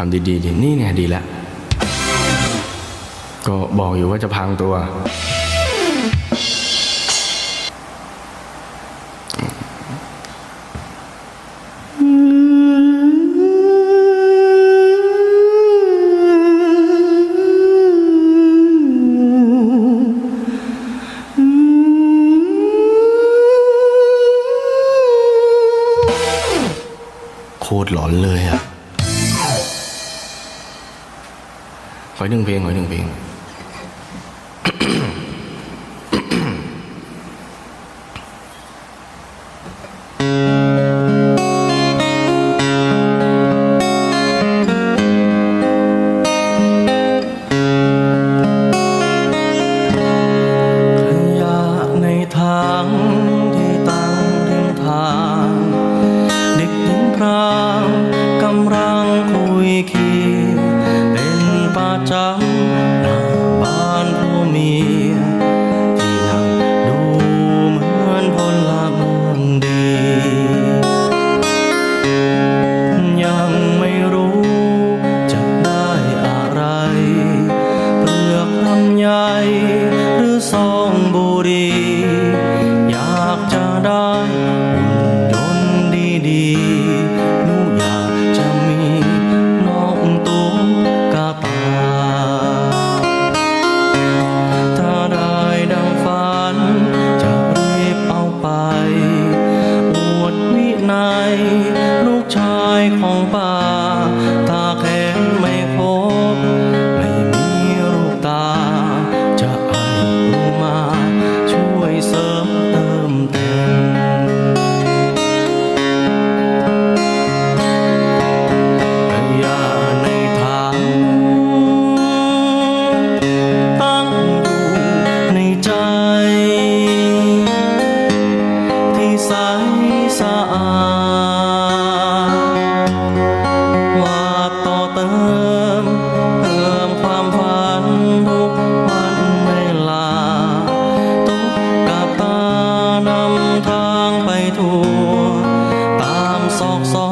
ทำดีๆดีนี่ไงดีแล้วก็บอกอยู่ว่าจะพังตัว โคตรหลอนเลยอะ ขออีกหนึ่งเพลงขออีกหนึ่งเพลงขยะในทางที่ตั้งริมทางเด็กหญิงพรา ประ 好吧。 อกสอง